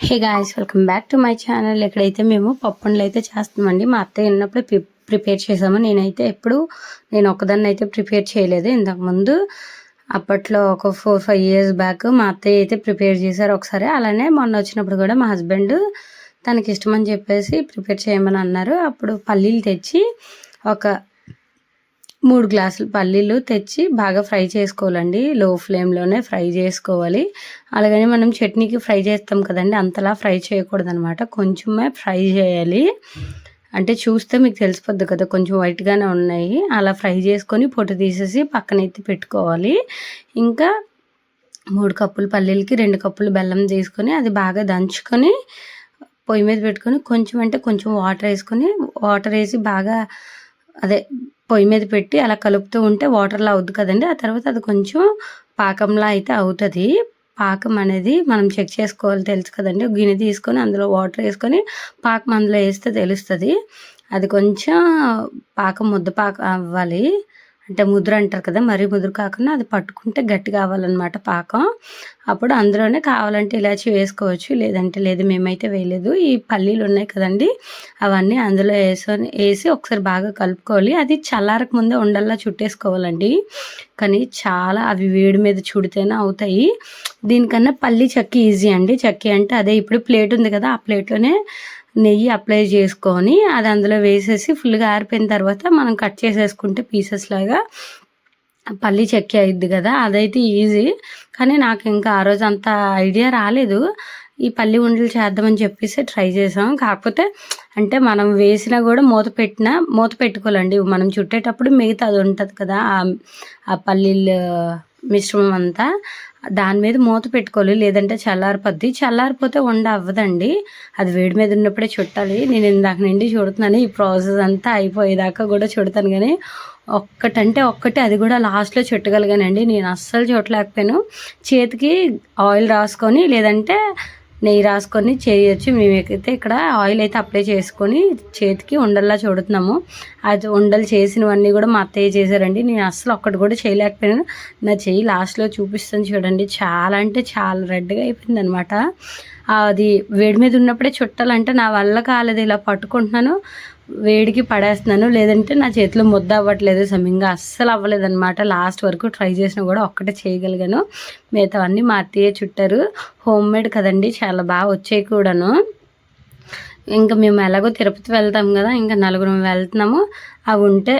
Hey guys welcome back to my channel. ఎక్కడైతే మేము పప్పుండలు అయితే చేస్తామండి మా అత్తయ్య ఉన్నప్పుడు ప్రిపేర్ చేసాము నేనైతే ఎప్పుడు నేను ఒకదాన్ని అయితే ప్రిపేర్ చేయలేదు. ఇంతకుముందు అప్పట్లో ఒక ఫోర్ ఫైవ్ ఇయర్స్ బ్యాక్ మా అత్తయ్య అయితే ప్రిపేర్ చేశారు ఒకసారి. అలానే మొన్న వచ్చినప్పుడు కూడా మా హస్బెండ్ తనకి ఇష్టమని చెప్పేసి ప్రిపేర్ చేయమని అన్నారు. అప్పుడు పల్లీలు తెచ్చి ఒక మూడు గ్లాసులు పల్లీలు తెచ్చి బాగా ఫ్రై చేసుకోవాలండి. లో ఫ్లేమ్లోనే ఫ్రై చేసుకోవాలి. అలాగని మనం చట్నీకి ఫ్రై చేస్తాం కదండి అంతలా ఫ్రై చేయకూడదు అనమాట కొంచెమే ఫ్రై చేయాలి. అంటే చూస్తే మీకు తెలిసిపోద్ది కదా కొంచెం వైట్గానే ఉన్నాయి. అలా ఫ్రై చేసుకొని పొట్టు తీసేసి పక్కన ఎత్తి పెట్టుకోవాలి. ఇంకా మూడు కప్పులు పల్లీలకి రెండు కప్పులు బెల్లం తీసుకొని అది బాగా దంచుకొని పొయ్యి మీద పెట్టుకొని కొంచెం అంటే కొంచెం వాటర్ వేసుకొని వాటర్ వేసి బాగా అదే పొయ్యి మీద పెట్టి అలా కలుపుతూ ఉంటే వాటర్లా అవుద్ది కదండి. ఆ తర్వాత అది కొంచెం పాకంలా అయితే అవుతుంది. పాకం అనేది మనం చెక్ చేసుకోవాలి తెలుసు కదండి. గిన్నె తీసుకొని అందులో వాటర్ వేసుకొని పాకం అందులో వేస్తే తెలుస్తుంది. అది కొంచెం పాకం ముద్ద పాకం అవ్వాలి. అంటే ముదురు అంటారు కదా మరీ ముదురు కాకుండా అది పట్టుకుంటే గట్టి కావాలన్నమాట పాకం. అప్పుడు అందులోనే కావాలంటే ఇలాచి వేసుకోవచ్చు లేదంటే లేదు మేమైతే వేయలేదు. ఈ పల్లీలు ఉన్నాయి కదండి అవన్నీ అందులో వేసుకొని వేసి ఒకసారి బాగా కలుపుకోవాలి. అది చల్లారక ముందే ఉండల్లా చుట్టేసుకోవాలండి. కానీ చాలా అవి వేడి మీద చుడితేనే అవుతాయి. దీనికన్నా పల్లి చక్కి ఈజీ అండి. చక్కి అంటే అదే ఇప్పుడు ప్లేట్ ఉంది కదా ఆ ప్లేట్లోనే నెయ్యి అప్లై చేసుకొని అది అందులో వేసేసి ఫుల్గా ఆరిపోయిన తర్వాత మనం కట్ చేసేసుకుంటే పీసెస్ లాగా పల్లి చెక్కి అయిద్ది కదా అదైతే ఈజీ. కానీ నాకు ఇంకా ఆ రోజు అంత ఐడియా రాలేదు. ఈ పల్లి ఉండలు చేద్దామని చెప్పేసి ట్రై చేసాం. కాకపోతే అంటే మనం వేసినా కూడా మూత పెట్టినా మూత పెట్టుకోవాలండి. మనం చుట్టేటప్పుడు మిగతా అది ఉంటుంది కదా ఆ పల్లీలు మిశ్రమం అంతా దాని మీద మూత పెట్టుకోవాలి. లేదంటే చల్లారిపోద్ది. చల్లారిపోతే వండ అవ్వదండి. అది వేడి మీద ఉన్నప్పుడే చుట్టాలి. నేను ఇందాక నుండి చుడుతున్నాను. ఈ ప్రాసెస్ అంతా అయిపోయేదాకా కూడా చుడతాను కానీ ఒక్కటంటే ఒక్కటి అది కూడా లాస్ట్లో చుట్టగలిగానండి. నేను అస్సలు చుట్టలేకపోయాను. చేతికి ఆయిల్ రాసుకొని లేదంటే నెయ్యి రాసుకొని చేయొచ్చు. మేమైతే ఇక్కడ ఆయిల్ అయితే అప్లై చేసుకొని చేతికి ఉండల్లా చూడుతున్నాము. అది ఉండలు చేసినవన్నీ కూడా మా అత్తయ్య చేశారండి. నేను అస్సలు ఒక్కటి కూడా చేయలేకపోయాను. నా చెయ్యి లాస్ట్లో చూపిస్తాను చూడండి. చాలా అంటే చాలా రెడ్గా అయిపోయింది అనమాట అది వేడి మీద ఉన్నప్పుడే చుట్టాలంటే నా వల్ల కాలేదు. ఇలా పట్టుకుంటున్నాను. వేడికి పడేస్తున్నాను. లేదంటే నా చేతిలో ముద్ద అవ్వట్లేదు సమంగా. అస్సలు అవ్వలేదన్నమాట. లాస్ట్ వరకు ట్రై చేసినా కూడా ఒక్కటే చేయగలిగాను. మిగతా అన్నీ మా అత్తయ్య చుట్టారు. హోమ్ మేడ్ కదండి. చాలా బాగా వచ్చాయి కూడాను. ఇంకా మేము ఎలాగో తిరుపతి వెళ్తాం కదా. ఇంకా నలుగురం వెళ్తున్నాము. అవి ఉంటే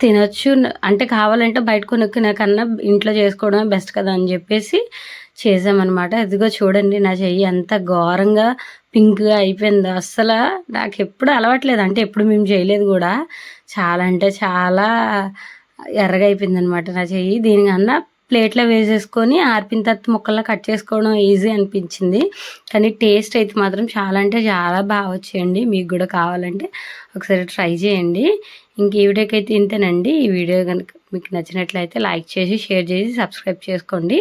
తినచ్చు. అంటే కావాలంటే బయట కొనుక్కునే కన్నా ఇంట్లో చేసుకోవడమే బెస్ట్ కదా అని చెప్పేసి చేసామన్నమాట. ఇదిగో చూడండి నా చెయ్యి ఎంత ఘోరంగా పింక్గా అయిపోయింది. అస్సలు నాకు ఎప్పుడు అలవాట్లేదు. అంటే ఎప్పుడు మేము చేయలేదు కూడా. చాలా అంటే చాలా ఎర్రగా అయిపోయింది అనమాట నా చెయ్యి. దీనికన్నా ప్లేట్లో వేసేసుకొని ఆర్పిన తర్వాత ముక్కల్లో కట్ చేసుకోవడం ఈజీ అనిపించింది. కానీ టేస్ట్ అయితే మాత్రం చాలా అంటే చాలా బాగా వచ్చేయండి. మీకు కూడా కావాలంటే ఒకసారి ట్రై చేయండి. ఇంక ఈ వీడియోకి అయితే ఇంతేనండి. ఈ వీడియో కనుక మీకు నచ్చినట్లయితే లైక్ చేసి షేర్ చేసి సబ్స్క్రైబ్ చేసుకోండి.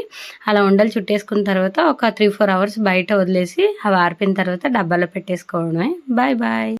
అలా ఉండలు చుట్టేసుకున్న తర్వాత ఒక త్రీ ఫోర్ అవర్స్ బయట వదిలేసి అవి ఆర్పిన తర్వాత డబ్బాలో పెట్టేసుకోవడమే. Bye bye.